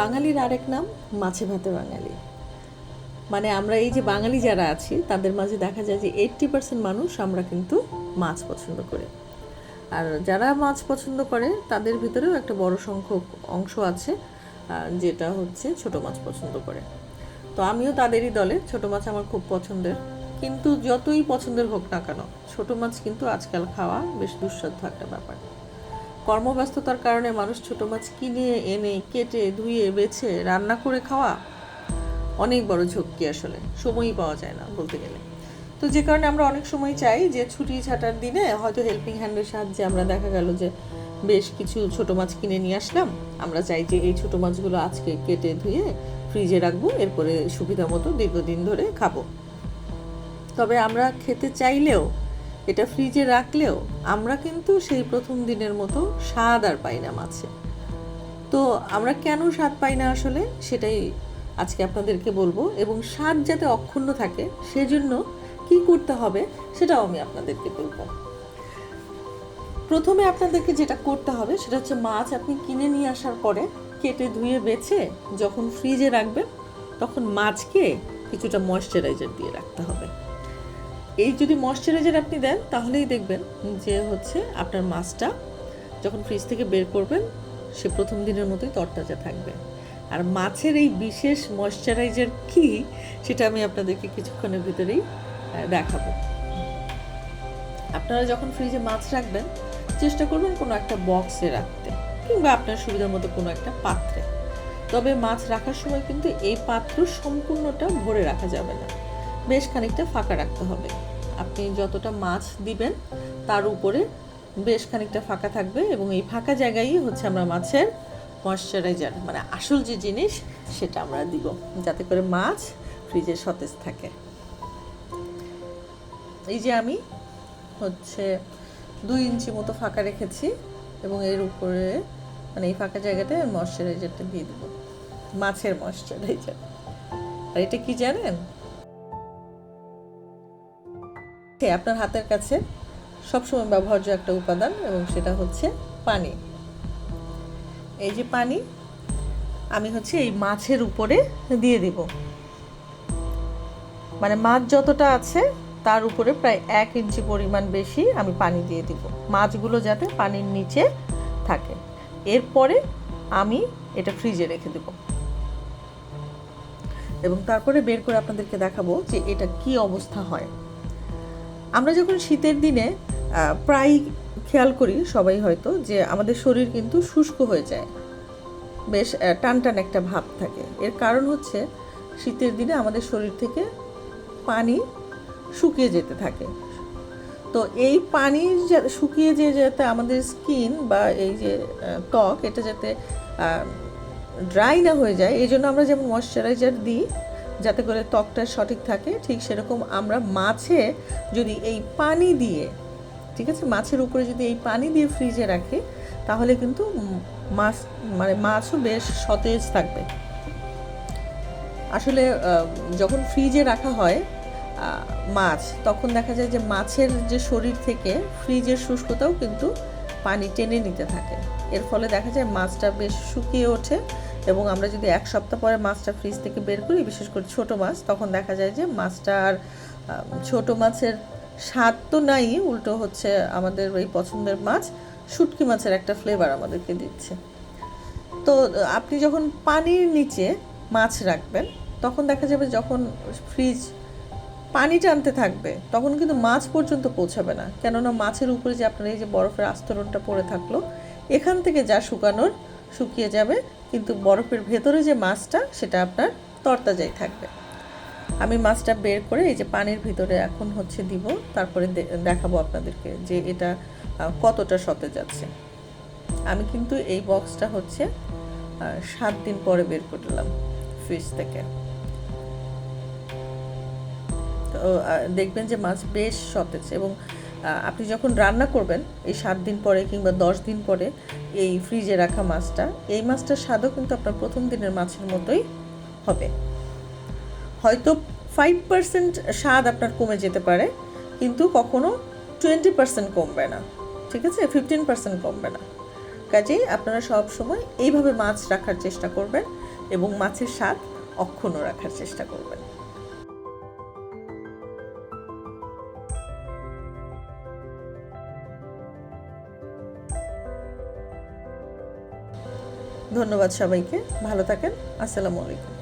বাঙালির আরেক নাম মাছে ভাতে বাঙালি। মানে আমরা এই যে বাঙালি যারা আছি, তাদের মাঝে দেখা যায় যে এইট্টি পার্সেন্ট মানুষ আমরা কিন্তু মাছ পছন্দ করি। আর যারা মাছ পছন্দ করে, তাদের ভিতরেও একটা বড় সংখ্যক অংশ আছে যেটা হচ্ছে ছোট মাছ পছন্দ করে। তো আমিও তাদেরই দলে, ছোট মাছ আমার খুব পছন্দের। কিন্তু যতই পছন্দের হোক না কেন, ছোট মাছ কিন্তু আজকাল খাওয়া বেশ দুঃসাধ্য একটা ব্যাপার। কর্মব্যস্ততার কারণে মানুষ ছোট মাছ কিনে, এনে, কেটে, ধুয়ে, বেছে, রান্না করে খাওয়া অনেক বড় ঝক্কি আসলে। সময়ই পাওয়া যায় না বলতে গেলে। তো যে কারণে আমরা অনেক সময় চাই যে ছুটি ছাটার দিনে হয়তো হেল্পিং হ্যান্ডের সাহায্যে আমরা দেখা গেল যে বেশ কিছু ছোট মাছ কিনে নিয়ে আসলাম। আমরা চাই যে এই ছোট মাছগুলো আজকে কেটে, ধুয়ে ফ্রিজে রাখব, এরপরে সুবিধা মতো দীর্ঘদিন ধরে খাব। তবে আমরা খেতে চাইলেও এটা ফ্রিজে রাখলেও আমরা কিন্তু সেই প্রথম দিনের মতো স্বাদ আর পাই না মাছে। তো আমরা কেন স্বাদ পাই না আসলে? সেটাই আজকে আপনাদেরকে বলব এবং স্বাদ যাতে অক্ষুণ্ণ থাকে সেজন্য কি করতে হবে সেটাও আমি আপনাদেরকে বলব। প্রথমে আপনাদেরকে যেটা করতে হবে সেটা হচ্ছে মাছ আপনি কিনে নিয়ে আসার পরে কেটে ধুয়ে বেছে যখন ফ্রিজে রাখবেন তখন মাছকে কিছুটা ময়শ্চারাইজার দিয়ে রাখতে হবে। এই যদি ময়শ্চারাইজার আপনি দেন, তাহলেই দেখবেন যে হচ্ছে আপনার মাছটা যখন ফ্রিজ থেকে বের করবেন, সে প্রথম দিনের মতোই তরতাজা থাকবে। আর মাছের এই বিশেষ ময়শ্চারাইজার কি, সেটা আমি আপনাদেরকে কিছুক্ষণের ভিতরেই দেখাবো। আপনারা যখন ফ্রিজে মাছ রাখবেন, চেষ্টা করবেন কোনো একটা বক্সে রাখতে কিংবা আপনার সুবিধা মতো কোনো একটা পাত্রে। তবে মাছ রাখার সময় কিন্তু এই পাত্র সম্পূর্ণটা ভরে রাখা যাবে না। বেশ খানিকটা ফাঁকা রাখতে হবে। আপনি যতটা মাছ দিবেন, তার উপরে বেশ খানিকটা ফাঁকা থাকবে এবং এই ফাঁকা জায়গায় হচ্ছে আমরা মাছের ময়শ্চারাইজার মানে আসল যে জিনিস সেটা আমরা দিব, যাতে করে মাছ ফ্রিজে সতেজ থাকে। এই যে আমি হচ্ছে দুই ইঞ্চি মতো ফাঁকা রেখেছি এবং এর উপরে মানে এই ফাঁকা জায়গাটায় ময়শ্চারাইজারটা দিয়ে দেবো, মাছের ময়শ্চারাইজার আর এটা কি জানেন? আপনার হাতের কাছে সবসময় ব্যবহার্য একটা উপাদান এবং সেটা হচ্ছে পানি। এই যে পানি, আমি হচ্ছে এই মাছের উপরে দিয়ে দিব। মানে মাছ যতটা আছে, তার উপরে প্রায় এক ইঞ্চি পরিমাণ বেশি আমি পানি দিয়ে দিব। মাছগুলো যাতে পানির নিচে থাকে। এরপরে আমি এটা ফ্রিজে রেখে দেব। এবং তারপরে বের করে আপনাদেরকে দেখাবো যে এটা কি অবস্থা হয়। আমরা যখন শীতের দিনে প্রায় খেয়াল করি সবাই হয়তো যে আমাদের শরীর কিন্তু শুষ্ক হয়ে যায়। বেশ টান টান একটা ভাব থাকে। এর কারণ হচ্ছে শীতের দিনে আমাদের শরীর থেকে পানি শুকিয়ে যেতে থাকে। তো এই পানি শুকিয়ে যে যাতে আমাদের স্কিন বা এই যে ত্বক এটা যাতে ড্রাই না হয়ে যায়, এই জন্য আমরা যেমন ময়শ্চারাইজার দিই যাতে করে ত্বকটা সঠিক থাকে, ঠিক সেরকম আমরা মাছে যদি এই পানি দিয়ে, ঠিক আছে? মাছের উপরে যদি এই পানি দিয়ে ফ্রিজে রাখি, তাহলে কিন্তু মাছ মানে মাছও বেশ সতেজ থাকবে। আসলে যখন ফ্রিজে রাখা হয় মাছ, তখন দেখা যায় যে মাছের যে শরীর থেকে ফ্রিজের শুষ্কতাও কিন্তু পানি টেনে নিতে থাকে। এর ফলে দেখা যায় মাছটা বেশ শুকিয়ে ওঠে এবং আমরা যদি এক সপ্তাহ পরে মাছটা ফ্রিজ থেকে বের করি, বিশেষ করে ছোট মাছ, তখন দেখা যায় যে মাছটা আর ছোট মাছের স্বাদ তো নাই, উল্টো হচ্ছে আমাদের ওই পছন্দের মাছ, শুটকি মাছের একটা ফ্লেভার আমাদেরকে দিচ্ছে। তো, আপনি যখন পানির নিচে মাছ রাখবেন, তখন দেখা যাবে যখন ফ্রিজ পানি টানতে থাকবে, তখন কিন্তু মাছ পর্যন্ত পৌঁছাবে না। কেননা মাছের উপরে যে আপনার এই যে বরফের আস্তরণটা পড়ে থাকল, এখান থেকে যা শুকানোর, শুকিয়ে যাবে কিন্তু বরফের ভেতরে যে মাছটা, সেটা আপনার তরতাজাই থাকবে। আমি মাছটা বের করে এই যে পানির ভিতরে এখন হচ্ছে দিব, তারপরে দেখাবো আপনাদেরকে যে এটা কতটা সতেজ আছে। আমি কিন্তু এই বক্সটা হচ্ছে সাত দিন পরে বের করলাম ফ্রিজ থেকে। তো দেখবেন যে মাছ বেশ সতেজ এবং আপনি যখন রান্না করবেন, এই সাত দিন পরে কিংবা দশ দিন পরে এই ফ্রিজে রাখা মাছটা, এই মাছটার স্বাদও কিন্তু আপনার প্রথম দিনের মাছের মতোই হবে। হয়তো ফাইভ পার্সেন্ট স্বাদ আপনার কমে যেতে পারে, কিন্তু কখনো টোয়েন্টি পার্সেন্ট কমবে না। ঠিক আছে? ফিফটিন পার্সেন্ট কমবে না। কাজেই আপনারা সব সময় এইভাবে মাছ রাখার চেষ্টা করবেন এবং মাছের স্বাদ অক্ষুণ্ণ রাখার চেষ্টা করবেন। ধন্যবাদ সবাইকে। ভালো থাকেন। আসসালামু আলাইকুম।